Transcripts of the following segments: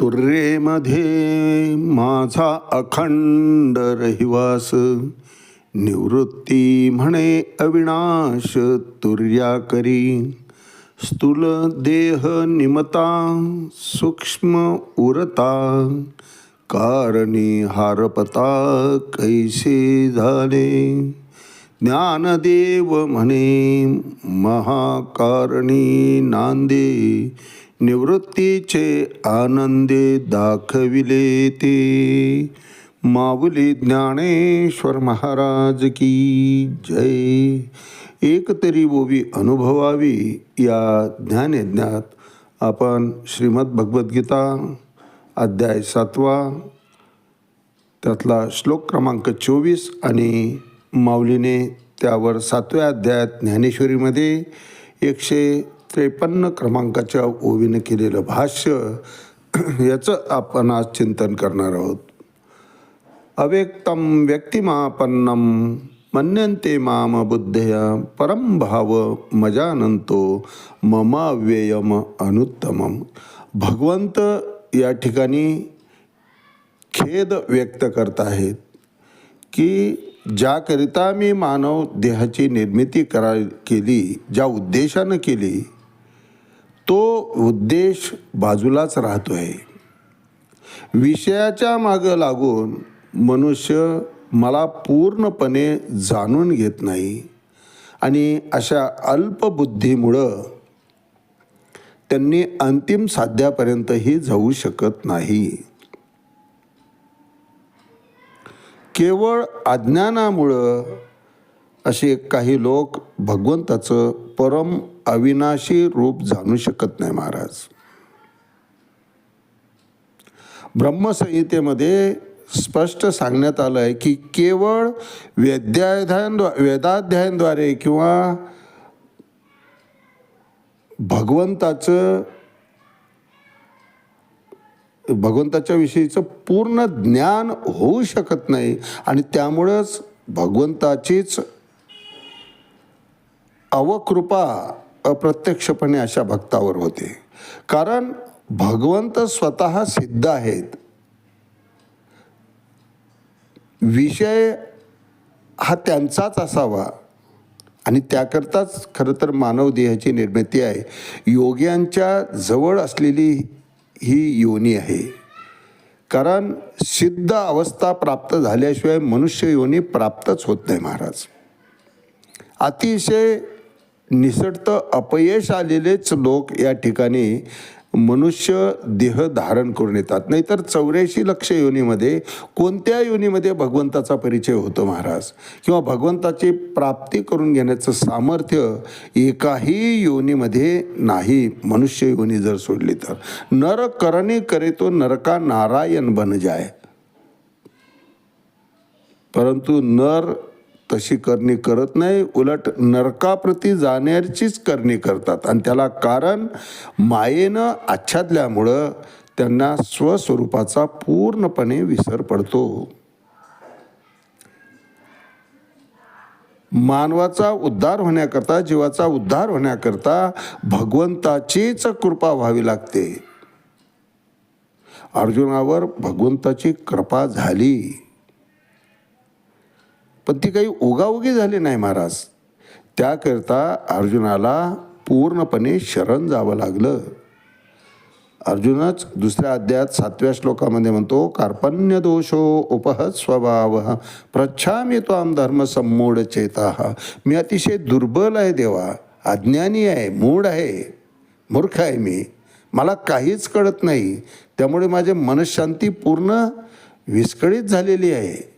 तुर्येमध्ये माझा अखंड रहिवास. निवृत्ती म्हणे अविनाश तुर्या करी स्थूल देह निमता सूक्ष्म उरता. कारणी हारपता कैसे झाले. ज्ञानदेव म्हणे महाकारणी नांदे. निवृत्तीचे आनंदे दाखविले ते. माऊली ज्ञानेश्वर महाराज की जय. एकतरी ओवी अनुभवावी या ज्ञानयज्ञात आपण श्रीमद भगवद्गीता अध्याय सातवा त्यातला श्लोक क्रमांक चोवीस आणि माऊलीने त्यावर सातव्या अध्यायात ज्ञानेश्वरीमध्ये एकशे त्रेपन्न क्रमांकाच्या ओवीनं केलेलं भाष्य याचं आपण आज चिंतन करणार आहोत. अव्यक्तम व्यक्तिमापन्नम मन्यन्ते माम बुद्धया परम भाव मजानंतो ममाव्ययम अनुत्तमम. भगवंत या ठिकाणी खेद व्यक्त करत आहेत की ज्याकरिता मी मानव देहाची निर्मिती करा केली ज्या उद्देशानं केली तो उद्देश बाजूलाच राहतो आहे विषयाच्या मागं लागून मनुष्य मला पूर्णपणे जाणून घेत नाही आणि अशा अल्पबुद्धीमुळं त्यांनी अंतिम साध्यापर्यंतही जाऊ शकत नाही. केवळ अज्ञानामुळं असे काही लोक भगवंताचं परम अविनाशी रूप जाणू शकत नाही महाराज. ब्रह्मसंहितेमध्ये स्पष्ट सांगण्यात आलं आहे की केवळ वेद्याध्यायांद्वा वेदाध्यायांद्वारे किंवा भगवंताचं भगवंताच्या विषयीचं पूर्ण ज्ञान होऊ शकत नाही आणि त्यामुळंच भगवंताचीच अवकृपा अप्रत्यक्षपणे अशा भक्तावर होते. कारण भगवंत स्वतः सिद्ध आहेत. विषय हा त्यांचाच असावा. आणि त्याकरताच खरं तर मानव देहाची निर्मिती आहे. योग्यांच्या जवळ असलेली ही योनी आहे. कारण सिद्ध अवस्था प्राप्त झाल्याशिवाय मनुष्य योनी प्राप्तच होत नाही महाराज. अतिशय निसटतं अपयश आलेलेच लोक या ठिकाणी मनुष्य देह धारण करून येतात. नाहीतर चौऱ्याऐंशी लक्ष योनीमध्ये कोणत्या योनीमध्ये भगवंताचा परिचय होतो महाराज? किंवा भगवंताची प्राप्ती करून घेण्याचं सामर्थ्य एकाही योनीमध्ये नाही. मनुष्य योनी जर सोडली तर. नर करणे करे तो नरका नारायण बन जाय. परंतु नर तशी करणी करत नाही. उलट नरकाप्रती जाण्याचीच करणी करतात. आणि त्याला कारण मायेनं आच्छादल्यामुळं त्यांना स्वस्वरूपाचा पूर्णपणे विसर पडतो. मानवाचा उद्धार होण्याकरता जीवाचा उद्धार होण्याकरता भगवंताचीच कृपा व्हावी लागते. अर्जुनावर भगवंताची कृपा झाली. पण ती काही उगाउगी झाली नाही महाराज. त्याकरता अर्जुनाला पूर्णपणे शरण जावं लागलं. अर्जुनच दुसऱ्या अध्यायात सातव्या श्लोकामध्ये म्हणतो कार्पण्य दोषो उपहत स्वभाव प्रच्छामी आम धर्म संमूढ चेता. मी अतिशय दुर्बल आहे देवा अज्ञानी आहे मूढ आहे मूर्ख आहे मी. मला काहीच कळत नाही. त्यामुळे माझे मनशांती पूर्ण विस्कळीत झालेली आहे.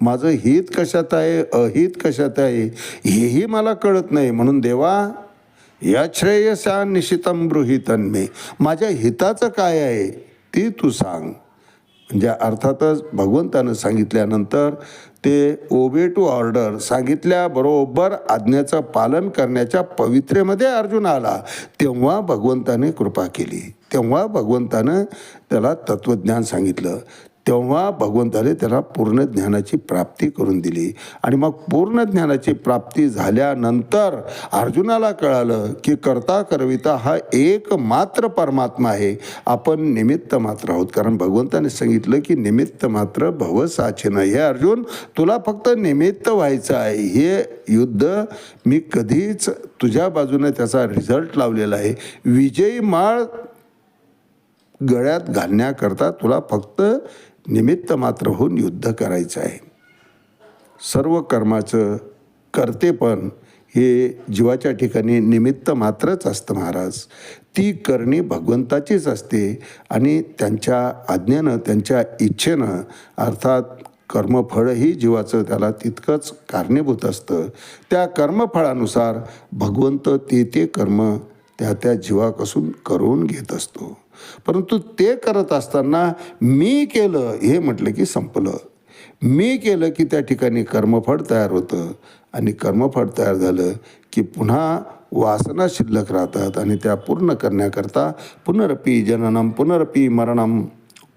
माझं हित कशात आहे अहित कशात आहे हेही मला कळत नाही. म्हणून देवा या श्रेयसा निशितम गृहितन माझ्या हिताचं काय आहे ती तू सांग. म्हणजे अर्थातच भगवंतानं सांगितल्यानंतर ते ओबे टू ऑर्डर सांगितल्याबरोबर आज्ञेचं पालन करण्याच्या पवित्रेमध्ये अर्जुन आला. तेव्हा भगवंताने कृपा केली. तेव्हा भगवंतानं त्याला तत्त्वज्ञान सांगितलं. तेव्हा भगवंताने त्याला पूर्ण ज्ञानाची प्राप्ती करून दिली. आणि मग पूर्ण ज्ञानाची प्राप्ती झाल्यानंतर अर्जुनाला कळालं की करता करविता हा एक मात्र परमात्मा आहे. आपण निमित्त मात्र आहोत. कारण भगवंताने सांगितलं की निमित्त मात्र भवसाचिन हे अर्जुन तुला फक्त निमित्त व्हायचं आहे. हे युद्ध मी कधीच तुझ्या बाजूने त्याचा रिझल्ट लावलेला आहे. विजयी माळ गळ्यात घालण्याकरता तुला फक्त निमित्त मात्र होऊन युद्ध करायचं आहे. सर्व कर्माचं कर्तेपण हे जीवाच्या ठिकाणी निमित्त मात्रच असतं महाराज. ती करणी भगवंताचीच असते आणि त्यांच्या आज्ञेनं त्यांच्या इच्छेनं अर्थात कर्मफळही जीवाचं त्याला तितकंच कारणीभूत असतं. त्या कर्मफळानुसार भगवंत ते ते कर्म त्या त्या जीवापासून करून घेत असतो. परंतु ते करत असताना मी केलं हे म्हटलं की संपलं. मी केलं की त्या ठिकाणी कर्मफळ तयार होतं आणि कर्मफळ तयार झालं की पुन्हा वासना शिल्लक राहतात आणि त्या पूर्ण करण्याकरता पुनरपी जननम पुनरपी मरणम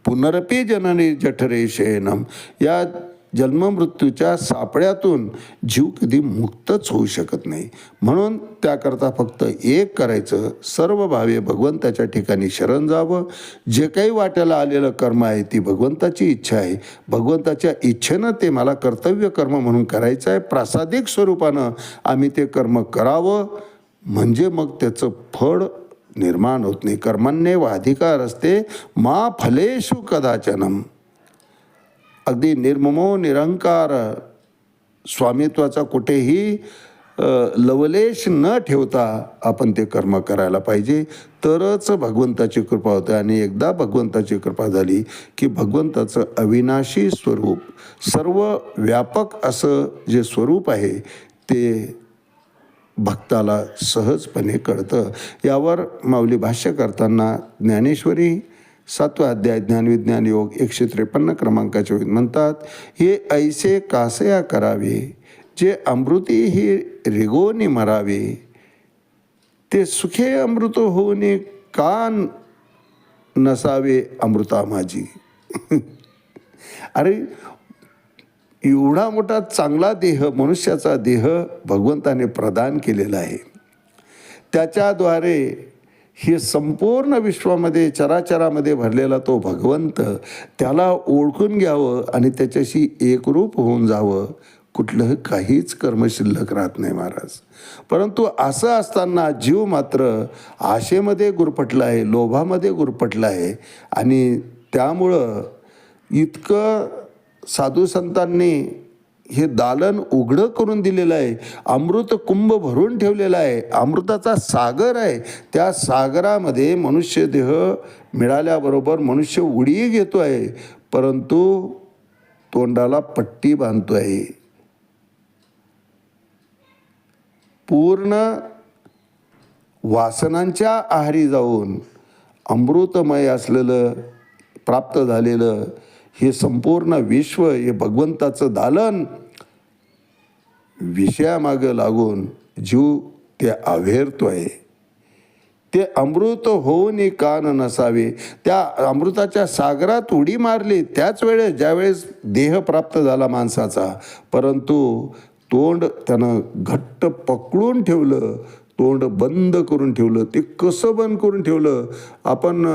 पुनरपी जननी जठरे शयनम या जन्ममृत्यूच्या सापड्यातून जीव कधी मुक्तच होऊ शकत नाही. म्हणून त्याकरता फक्त एक करायचं सर्व भावे भगवंताच्या ठिकाणी शरण जावं. जे काही वाट्याला आलेलं कर्म आहे ती भगवंताची इच्छा आहे. भगवंताच्या इच्छेनं ते मला कर्तव्य कर्म म्हणून करायचं आहे. प्रासादिक स्वरूपानं आम्ही ते कर्म करावं. म्हणजे मग त्याचं फळ निर्माण होत नाही. कर्मान्य व अधिकार असते. मा फलेशु कदाचनम. अगदी निर्ममो निरंकार स्वामित्वाचा कुठेही लवलेश न ठेवता आपण ते कर्म करायला पाहिजे. तरच भगवंताची कृपा होते आणि एकदा भगवंताची कृपा झाली की भगवंताचं अविनाशी स्वरूप सर्व व्यापक असं जे स्वरूप आहे ते भक्ताला सहजपणे कळतं. यावर माऊली भाष्य करताना ज्ञानेश्वरी सातवा अध्याय ज्ञानविज्ञान योग एकशे त्रेपन्न क्रमांकाचे म्हणतात हे ऐसे कासया करावे जे अमृती ही रिगोनी मरावे. ते सुखे अमृत होऊने कान नसावे अमृता माझी. अरे एवढा मोठा चांगला देह मनुष्याचा देह भगवंताने प्रदान केलेला आहे. त्याच्याद्वारे हे संपूर्ण विश्वामध्ये चराचरामध्ये भरलेला तो भगवंत त्याला ओळखून घ्यावं आणि त्याच्याशी एकरूप होऊन जावं. कुठलं काहीच कर्म शिल्लक राहत नाही महाराज. परंतु असं असताना जीव मात्र आशेमध्ये गुरपटला आहे लोभामध्ये गुरपटला आहे आणि त्यामुळं इतकं साधू संतांनी हे दालन उघडं करून दिलेलं आहे. अमृत कुंभ भरून ठेवलेला आहे. अमृताचा सागर आहे. त्या सागरामध्ये मनुष्य देह मिळाल्याबरोबर मनुष्य उडी घेतो आहे. परंतु तोंडाला पट्टी बांधतो आहे. पूर्ण वासनांच्या आहारी जाऊन अमृतमय असलेलं प्राप्त झालेलं हे संपूर्ण विश्व हे भगवंताचं दालन विषयामागं लागून जीव ते आवेरतोय ते अमृत होऊन कान नसावे. त्या अमृताच्या सागरात उडी मारली. त्याच वेळेस ज्यावेळेस देह प्राप्त झाला माणसाचा परंतु तोंड त्यानं घट्ट पकडून ठेवलं. तोंड बंद करून ठेवलं. ते कसं बंद करून ठेवलं? आपण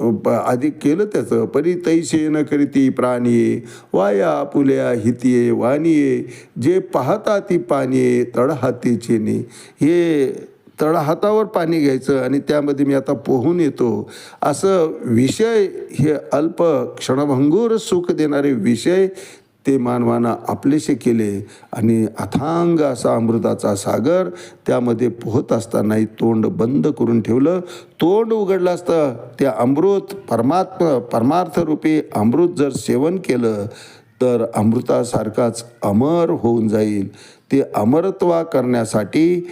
प- आधी केलं त्याचं. परी तैसे न करीती प्राणीये वाया पुल्या हितिये वाणीये. जे पाहता ती पाणी तळहाती चेने हे तळहातावर पाणी घ्यायचं आणि त्यामध्ये मी आता पोहून येतो. असं विषय हे अल्प क्षणभंगूर सुख देणारे विषय ते मानवानं आपलेसे केले आणि अथांग असा अमृताचा सागर त्यामध्ये पोहत असतानाही तोंड बंद करून ठेवलं. तोंड उघडलं असतं. ते अमृत परमात्म परमार्थरूपी अमृत जर सेवन केलं तर अमृतासारखाच अमर होऊन जाईल. ते अमरत्वा करण्यासाठी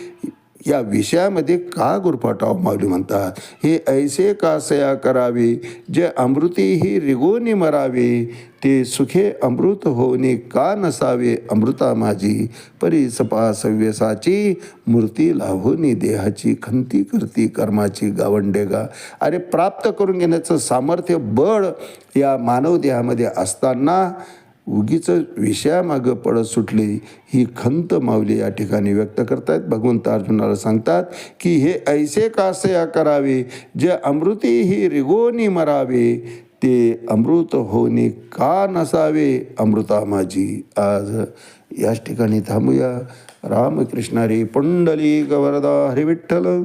या विषयामध्ये का गुरफाटाव माऊली म्हणतात? हे ऐसे कासया करावे? जे अमृती ही रिगोनी मरावे ते सुखे अमृत होणे का नसावे अमृता माझी? परी सपा सव्यसाची मूर्ती लाभोनी देहाची खंती करती कर्माची गावंडेगा. अरे प्राप्त करून घेण्याचं सामर्थ्य बळ या मानव देहामध्ये असताना उगीच विषयामागं पडत सुटली ही खंत माऊली या ठिकाणी व्यक्त करतायत. भगवंत अर्जुनाला सांगतात की हे ऐसे कासया करावे? जे अमृती ही रिगोनी मरावे. ते अमृत होणे का नसावे? अमृता माझी आज याच ठिकाणी थांबूया. रामकृष्णारी पुंडली गवरदा हरिविठ्ठल.